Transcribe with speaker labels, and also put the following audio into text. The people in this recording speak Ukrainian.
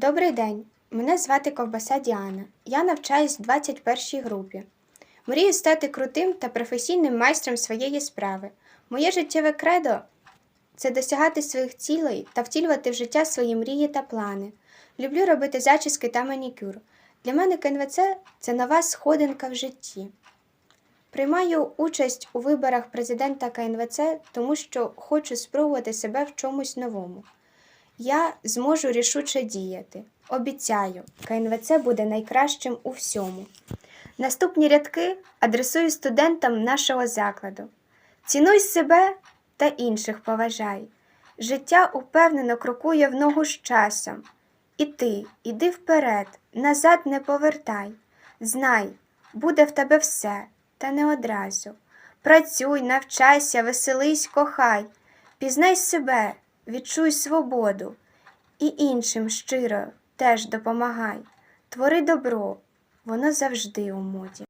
Speaker 1: Добрий день. Мене звати Ковбаса Діана. Я навчаюсь в 21 групі. Мрію стати крутим та професійним майстром своєї справи. Моє життєве кредо це досягати своїх цілей та втілювати в життя свої мрії та плани. Люблю робити зачіски та манікюр. Для мене КНВЦ це нова сходинка в житті. Приймаю участь у виборах президента КНВЦ, тому що хочу спробувати себе в чомусь новому. Я зможу рішуче діяти. Обіцяю, КНВЦ буде найкращим у всьому. Наступні рядки адресую студентам нашого закладу. Цінуй себе та інших поважай. Життя упевнено крокує в ногу з часом. І ти, іди вперед, назад не повертай. Знай, буде в тебе все, та не одразу. Працюй, навчайся, веселись, кохай, пізнай себе, відчуй свободу і іншим щиро теж допомагай. Твори добро, воно завжди у моді.